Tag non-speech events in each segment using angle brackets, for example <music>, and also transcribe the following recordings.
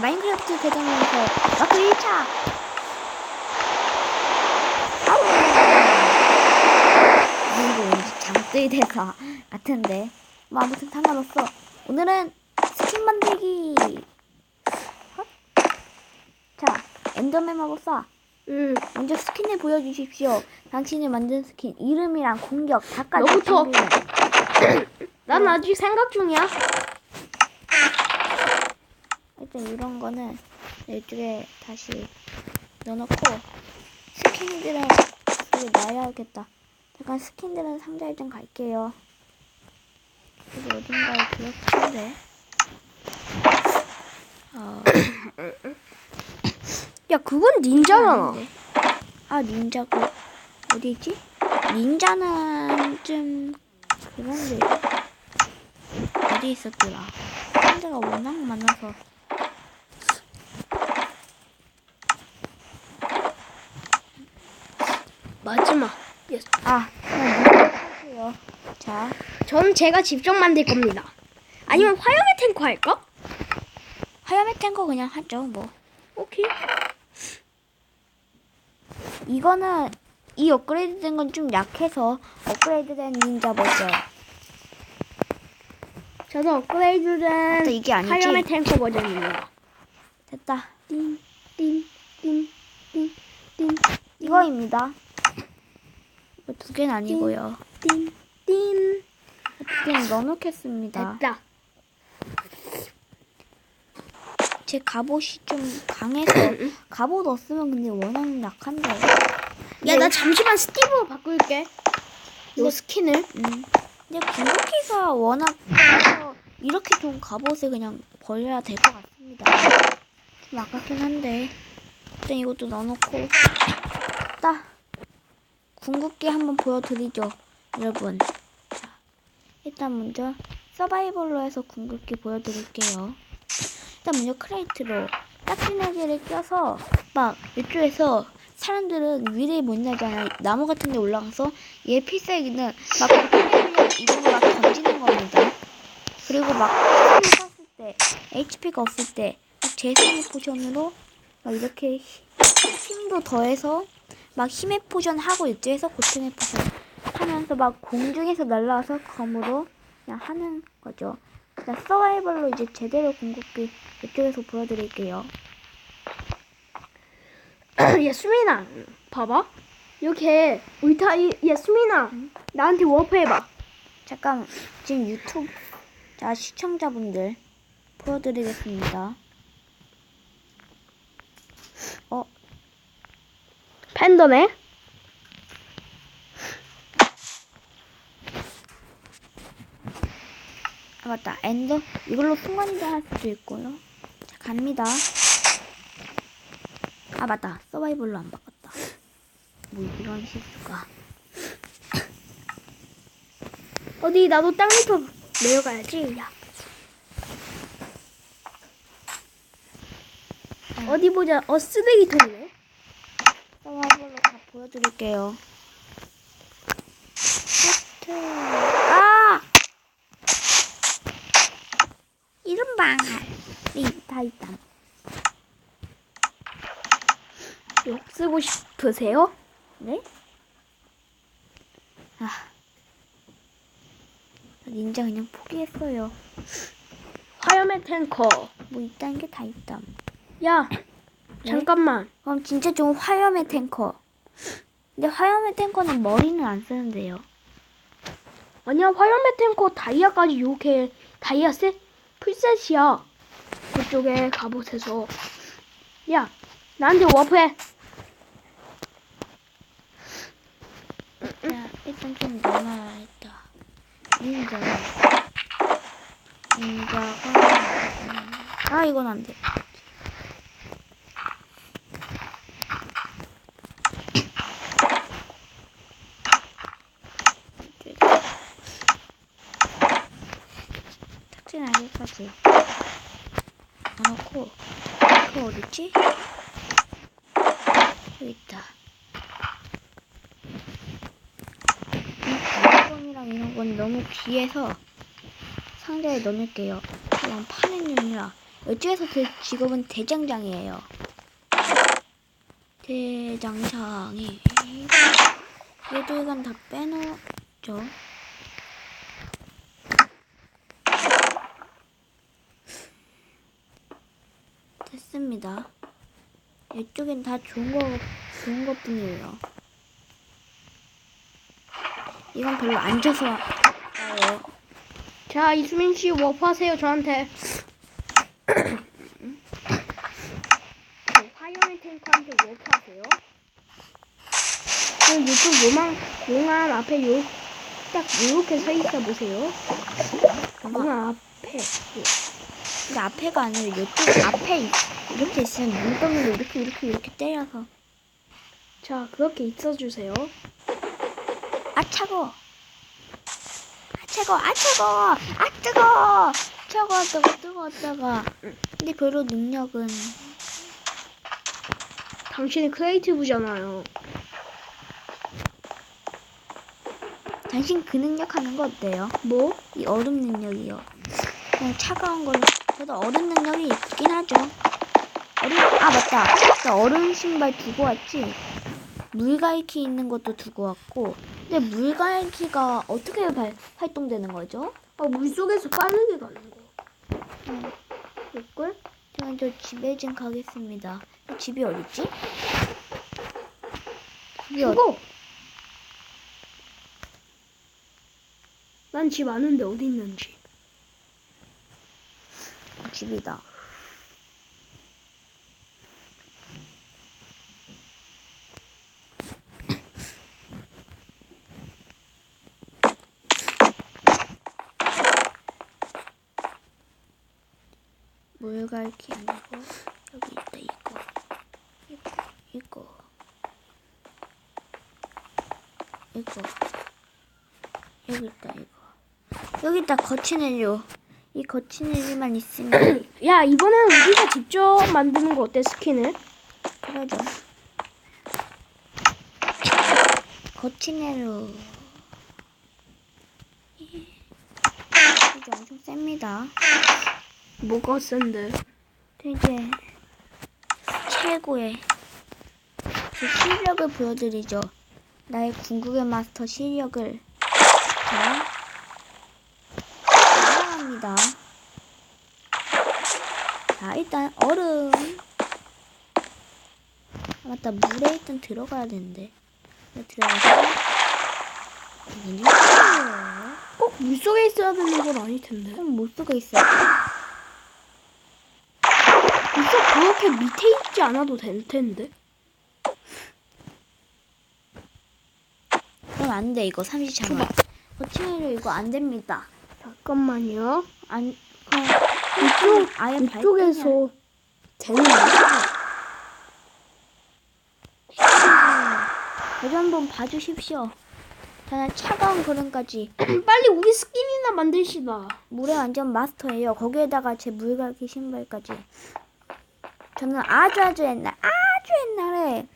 마인크래프트 대전에서 마크 1차 이거 왠지 잠들 대사 같은데 뭐 아무튼 상관없어 오늘은 스킨 만들기 헛? 자 엔더맨 마법 사 응. 먼저 스킨을 보여주십시오 당신이 만든 스킨 이름이랑 공격 다까지 너부터. 난 아직 생각 중이야. 일단 이런 거는 이쪽에 다시 넣어놓고 스킨들은 여기 놔야겠다. 잠깐 스킨들은 상자에 좀 갈게요. 여기 어딘가에 들었는데. 어, <coughs> 야, 그건 닌자잖아. 아 닌자고 어디 있지? 닌자는 좀 그런데 어디 있었더라? 상자가 워낙 많아서. 마지막. 예. 아, 그냥 하세요. 자, 저는 제가 직접 만들 겁니다. 아니면 화염의 탱커 할까? 하얀의 탱커 그냥 하죠, 뭐. 오케이. 이거는 이 업그레이드 된 건 좀 약해서 업그레이드 된 닌자 버전. 저도 업그레이드된 또 이게 아니지? 화염의 탱커 버전입니다. 됐다. 띵, 띵, 띵, 띵, 띵, 이거입니다. 이거 두 개는 아니고요. 띵, 띵. 두 개는 넣어놓겠습니다. 됐다. 제 갑옷이 좀 강해서 <clears throat> 갑옷 없으면 근데 워낙 약한데. 야, 나 잠시만 스티브로 바꿀게. 요 스킨을. 음. 근데 궁극기가 워낙 강해서 이렇게 좋은 갑옷을 그냥 버려야 될 것 같습니다. 좀 아깝긴 한데 일단 이것도 넣어놓고 딱 궁극기 한번 보여드리죠, 여러분. 자, 일단 먼저 서바이벌로 해서 궁극기 보여드릴게요. 일단 먼저 크레이트로 딱지내기를 껴서 막 이쪽에서 사람들은 위를 못 나잖아. 나무 같은 데 올라가서 얘 필살기는 막 이런 거 막 던지는 겁니다. 그리고 막 썼을 때, HP가 없을 때, 막 재생의 포션으로 막 이렇게 히- 힘도 더해서 막 힘의 포션 하고 이쪽에서 고통의 포션 하면서 막 공중에서 날라와서 검으로 그냥 하는 거죠. 자, 서바이벌로 이제 제대로 궁극기 이쪽에서 보여드릴게요. <clears throat> 야, 수민아. 봐봐. 이렇게 울타, 이- 야, 수민아. 나한테 워프 해봐. 잠깐 지금 유튜브 자 시청자분들 보여드리겠습니다. 어 팬더네. 아, 맞다 엔더 이걸로 순간이동 할 수도 있고요. 자 갑니다. 아 맞다 서바이벌로 안 바꿨다. 뭐 이런 실수가. 어디, 나도 땅 밑으로 내려가야지. 야. 어디 보자. 어, 쓰레기통이네. 서바이벌로 다 보여드릴게요. 하트. 아! 이런 방알이 다 있다. 욕 쓰고 싶으세요? 네? 아. 닌자 그냥 포기했어요. 화염의 탱커. 뭐 있다는 게다 있다. 야, 네? 잠깐만. 그럼 진짜 좋은 화염의 탱커. 근데 화염의 탱커는 머리는 안 쓰는데요. 아니야, 화염의 탱커 다이아까지 이렇게 다이아 셋 풀셋이야. 그쪽에 갑옷에서. 야, 나한테 워프해. 자, 일단 좀 넣어놔야겠다. 닌자. 닌자가. 아, 이건 안 돼. 탁진 알기까지 넣어놓고, 그 어딨지? 여기 있다. 이랑 이런 건 너무 귀해서 상자에 넣어놓을게요. 그냥 파는 용이라 이쪽에서 그 직업은 대장장이에요. 대장장이. 얘들간 다 빼놓죠. 됐습니다. 이쪽엔 다 좋은 거, 좋은 것 뿐이에요. 이건 별로 안 줘서 와요. 자, 이수민 씨 워프하세요, 저한테. 네, <coughs> 화요일 탱크한테 워프하세요. 그 유튜브 요망, 용암 앞에 요, 딱 요렇게 서 있어 보세요. 용암 앞에. 예. 근데 앞에가 아니라 이쪽 앞에 이- 이렇게 있으면 눈덩이로 이렇게 이렇게 이렇게 때려서 자, 그렇게 있어주세요. 아 차고 아 차고 아 차고 아 뜨거 차고 뜨거 뜨거 뜨거 근데 별로 능력은 당신이 크리에이티브잖아요. 당신 그 능력 하는 거 어때요? 뭐? 이 얼음 능력이요 그냥 차가운 걸로 저도 얼음 능력이 있긴 하죠 얼음 아 맞다 나 얼음 신발 두고 왔지 물갈퀴 있는 것도 두고 왔고 근데 물갈퀴가 어떻게 발, 활동되는 거죠? 아, 물속에서 빠르게 가는 거. 음, 이걸? 저는 저 집에 좀 가겠습니다. 집이 어딨지? 집이 어디? 그거! 난집 아는데 어디 있는지. 집이다. 물갈퀴 아니고 여기 있다 이거. 이거. 이거. 이거. 여기 있다 이거. 여기 있다 거친 헬류 이 거친 헬류만 있으면 <clears throat> 야, 이번에는 우리가 직접 만드는 거 어때, 스킨을? 그러죠. 거친 애로 이게 엄청 셉니다. 뭐가 센데? 되게 최고의 제 실력을 보여드리죠. 나의 궁극의 마스터 실력을 자 올라갑니다. 자 일단 얼음 아, 맞다 물에 일단 들어가야 되는데 네, 들어가서 뭐예요? 꼭 물속에 있어야 되는 건 아닐 텐데. 그럼 못 속에 있어요. 물속 그렇게 밑에 있지 않아도 될 텐데. 그럼 안 돼 이거 30장만. 거치로 이거 안 됩니다. 잠깐만요. 안 이쪽, 아예 이쪽에서 되는 거 다시 한번 봐주십시오. 저는 차가운 그릇까지 빨리 우리 스킨이나 만드시다. 물에 완전 마스터예요. 거기에다가 제 물갈기 신발까지. 저는 아주 아주 옛날 아주 옛날에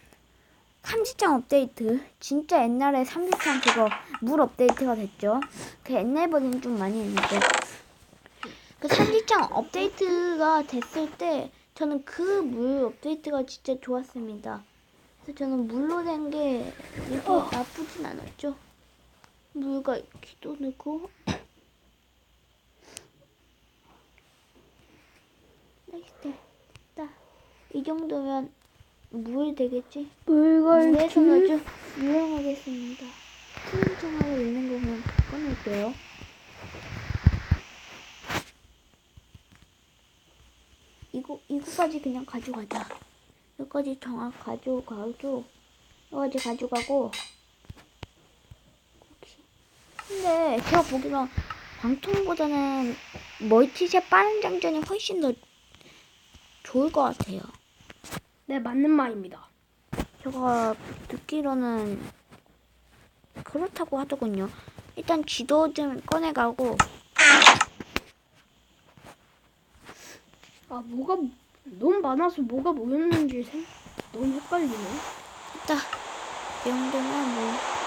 30장 업데이트 진짜 옛날에 30장 그거 물 업데이트가 됐죠. 그 옛날 버전 좀 많이 했는데 그 30장 업데이트가 됐을 때 저는 그 물 업데이트가 진짜 좋았습니다. 그래서 저는 물로 된 게 이렇게 어. 나쁘진 않았죠. 물갈기도 넣고 나이스 됐다. 이 정도면 물 되겠지? 물에서 아주 유용하겠습니다. 투명창하고 있는 거 그냥 꺼낼게요. 이거 그냥 가져가자. 여기까지 정확 가져가고 여기까지 가져가고. 근데 제가 보기로 광통보다는 멀티샷 빠른 장전이 훨씬 더 좋을 것 같아요. 네, 맞는 말입니다. 제가 듣기로는 그렇다고 하더군요. 일단 지도 좀 꺼내가고 아, 뭐가 너무 많아서 뭐가 뭐였는지 생... 너무 헷갈리네. 일단 이 정도면 뭐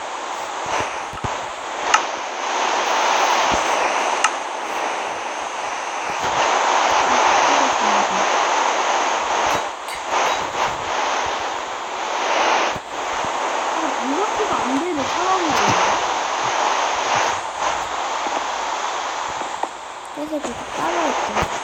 하겠습니다.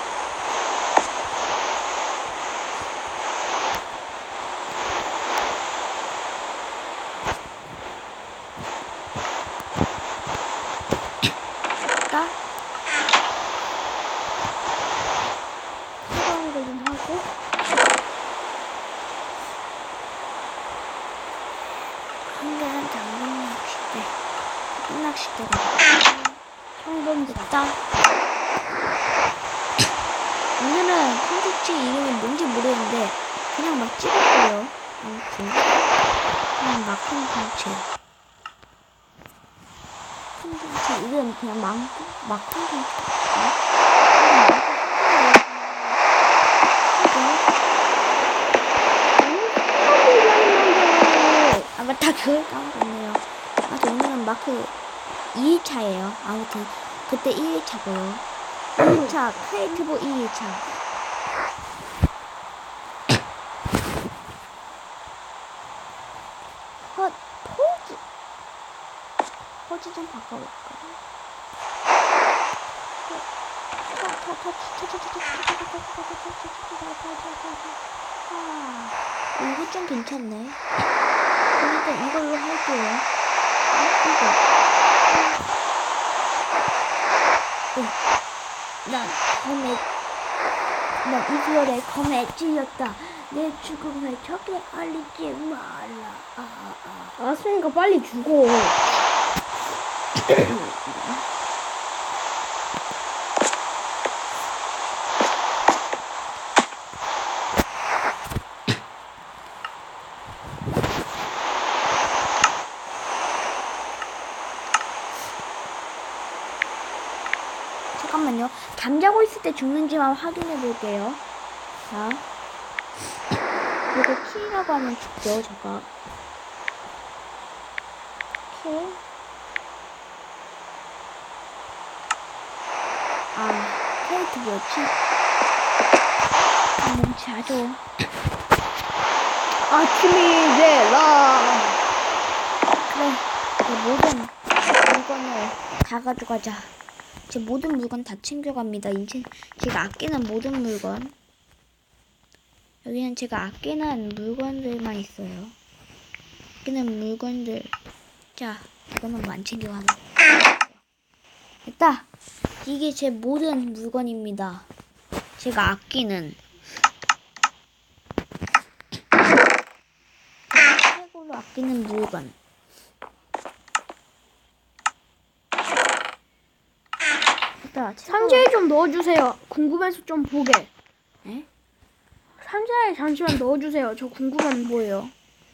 하나씩 들어가. 성범 됐다. 오늘은 콘텐츠 이름이 뭔지 모르겠는데 그냥 막 찍었고요. 아무튼 그냥 막 콘텐츠. 콘텐츠 이름 그냥 막, 막 콘텐츠. 까먹었네요. 아 오늘은 마크 2일차예요. 아무튼 그때 1일차고요. 2일차 크리에이티브 2일차. 헛 포즈 포즈 좀 바꿔볼까? 아, 이거 좀 괜찮네. 그러니까 이걸로 할게요. 이거. 난 검에 난 이별에 검에 찔렸다. 내 죽음을 적에 알리지 말라. 아, 아. 알았으니까 빨리 죽어. <clears throat> <clears throat> 잠깐만요. 잠자고 있을 때 죽는지만 확인해 볼게요. 자, 이거 키라고 하면 죽죠, 저가. 키. 아, 케이트 뭐였지? 아, 너무 자죠. 아침이 되라. 그래, 내 모든 물건을 다 가져가자. 제 모든 물건 다 챙겨갑니다. 이제 제가 아끼는 모든 물건. 여기는 제가 아끼는 물건들만 있어요. 아끼는 물건들. 자, 이거는 뭐안 챙겨가네. 됐다. 이게 제 모든 물건입니다. 제가 아끼는. 최고로 아끼는 물건. 최고로- 상자에 좀 넣어주세요. 궁금해서 좀 보게. 에? 상자에 잠시만 넣어주세요. 저 궁금한 뭐예요?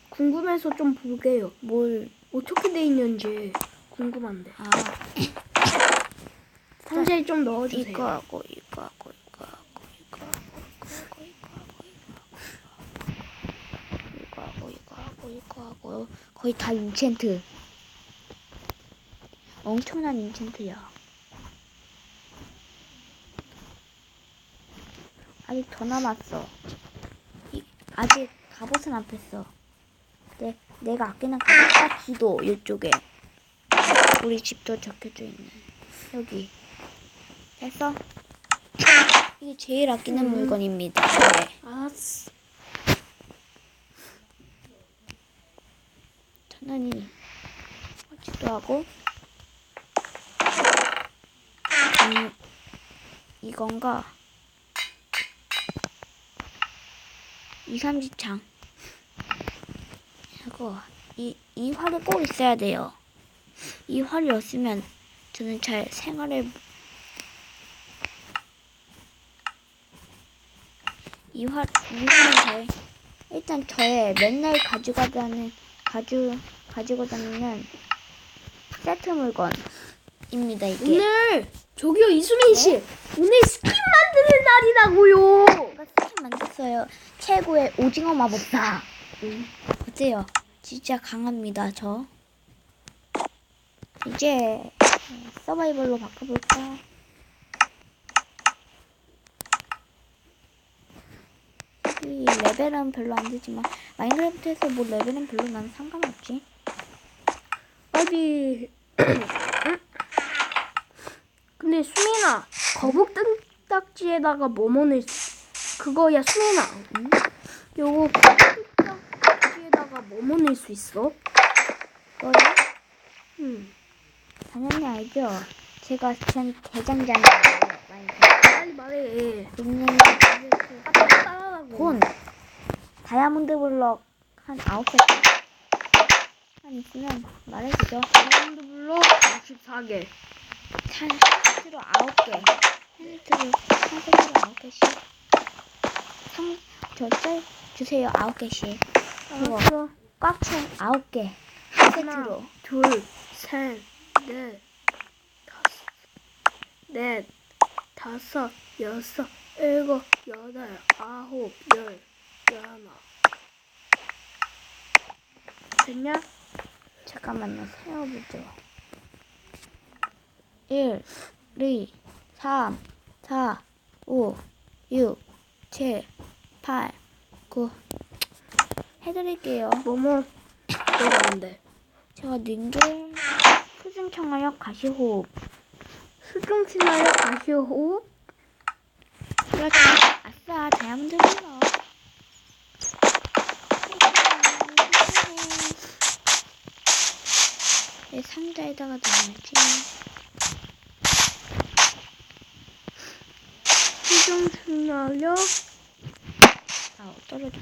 궁금해서 좀 보게요. 뭘, 어떻게 돼 있는지 궁금한데. 아, <coughs> 상자에 좀 넣어주세요. 이거 하고, 이거 하고, 이거 하고, 이거 하고, 이거 하고, 이거 하고, 이거 하고, 이거 하고, 이거 하고, 거의 다 인챈트. 엄청난 인챈트야. 아직 더 남았어. 이, 아직 갑옷은 안 뺐어. 내, 내가 아끼는 갑옷 딱 기도, 이쪽에. 우리 집도 적혀져 있는. 여기. 됐어? 이게 제일 아끼는 물건입니다. 네. 알았어. 천천히 하지도 하고 음, 이건가 2, 30창 이거 이, 이 활이 꼭 있어야 돼요 이 활이 없으면 저는 잘 생활을 이 활, 이 활은 저의 일단 저의 맨날 가져가다는 가지고 가지고 다니는 세트 물건입니다 이게. 오늘 저기요 이수민 씨 오늘 스킨 만드는 날이라고요. 제가 스킨 만들었어요. 최고의 오징어 마법사. 어때요? 진짜 강합니다 저. 이제 네, 서바이벌로 바꿔볼까? 이 레벨은 별로 안 되지만 마인크래프트에서 뭐 레벨은 별로 난 상관없지. 어디? <coughs> 근데 수민아 거북 뜬딱지에다가 뭐뭐 넣을 수? 그거야 수민아. 응? 요거 뜬딱지에다가 뭐뭐 넣을 수 있어? 너요? 응. 당연히 알죠. 제가 전 대장장이에요. 마인크래프트. 빨리 말해. 따라하라고. 본 다이아몬드 블럭 한 아홉 개 있으면 말해주죠. 다이아몬드 블록 54개. 한 세트로 아홉 개. 한 세트로 한 세트로 아홉 개씩. 상, 저짤 주세요 아홉 개씩. 그거 알았어. 꽉찬 아홉 개. 한 하나, 세트로. 둘, 셋, 넷, 다섯, 넷, 다섯, 여섯, 일곱, 여덟, 아홉, 열, 열하나. 됐냐? 잠깐만요. 세어보죠. 1, 2, 3, 4, 5, 6, 7, 8, 9. 해드릴게요. 뭐뭐 들어가는데. 제가 능동 수중청하역 가시호흡. 수중 치나요? 가시오 호흡? 그렇지. 아싸, 다이아몬드 불러. 내 상자에다가 넣어야지. 수중 치나요? 아, 떨어졌다.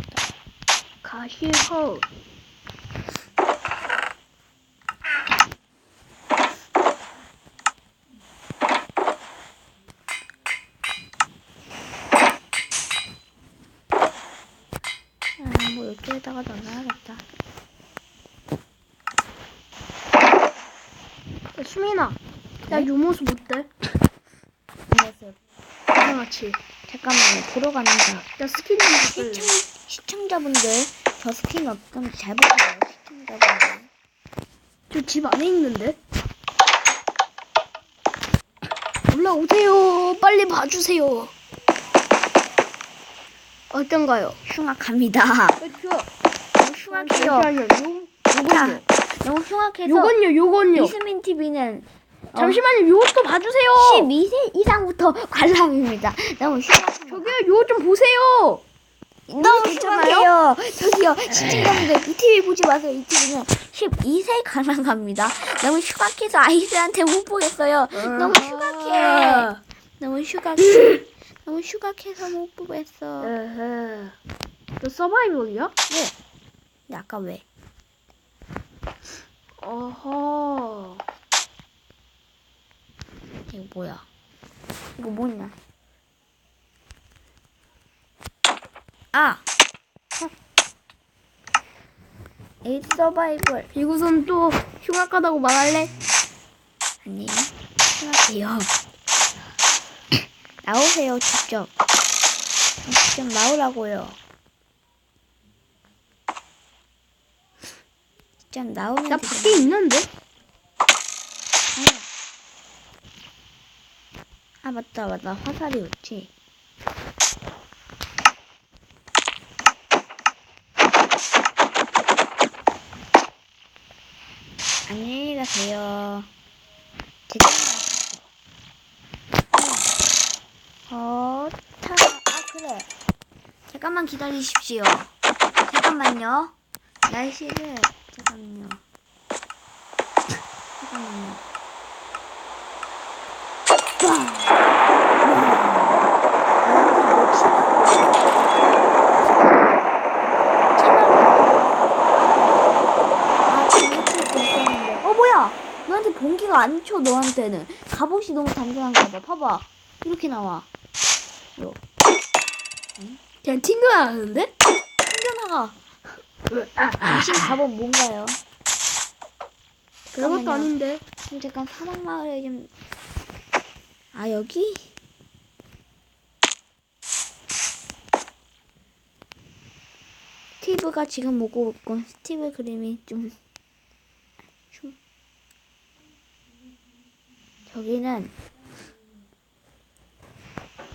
가시 호흡. 아, 뭐 이쪽에다가 넣어놔야겠다. 야, 수민아. 야, 네? 요 모습 어때? 이것을 이상하지? 잠깐만요. 보러 갑니다. 야, 스킨 좀. 시청, 시청자분들, 저 스킨 어떤지 잘 보세요. 시청자분들. 저 집 안에 있는데? 올라오세요. 빨리 봐주세요. 어떤가요? 흉악합니다. 너무 흉악해요. 잠시만요. 요, 요건요. 요건요, 요건요. 이스민 TV는 잠시만요. 요것도 봐주세요. 12세 이상부터 관람입니다. 너무 흉악합니다. 저기요, 요거 좀 보세요. 너무? 흉악해요. 저기요, 시청자분들 이 TV 보지 마세요. 이 TV는 12세 관람갑니다. 너무 흉악해서 아이들한테 못 보겠어요. 너무 흉악해. 너무 흉악해. <laughs> 너무 흉악해서 못 보겠어. 에헤. 너 서바이벌이야? 왜? 근데 아까 왜? 어허. 이거 뭐야? 이거 뭐냐? 아! 에이 서바이벌 이곳은 또 흉악하다고 말할래? 아니 흉악해요 <coughs> 나오세요 직접 직접 나오라고요 직접 나오면 나. 밖에 있는데? 아니야. 아 맞다 맞다 화살이 없지 안녕히 가세요 어, 타, 아, 그래. 잠깐만 기다리십시오. 잠깐만요. 날씨를. 잠깐만요. 어 뭐야? 쳐 너한테는 갑옷이 너무 단단한가 봐. 봐봐. 이렇게 나와. 요. 그냥 튕겨나가는데? 튕겨나가. 당신 갑옷 뭔가요? 별것도 잠깐만요. 아닌데. 그럼 잠깐 사막마을에 좀. 아 여기? 스티브가 지금 오고 있고 스티브 그림이 좀 저기는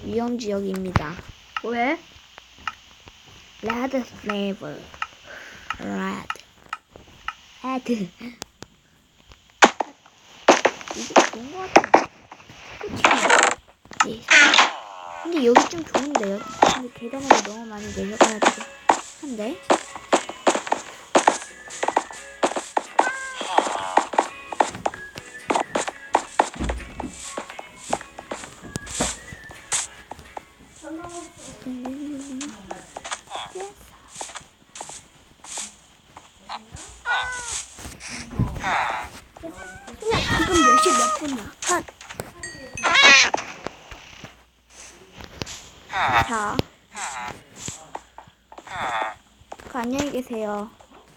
위험 지역입니다. 왜? 레드 플레이버 레드 레드 이게 좋은 것 같아 그치? 네. 근데 여기 좀 좋은데요? 근데 계단으로 너무 많이 내려가가지고 한데? 계세요.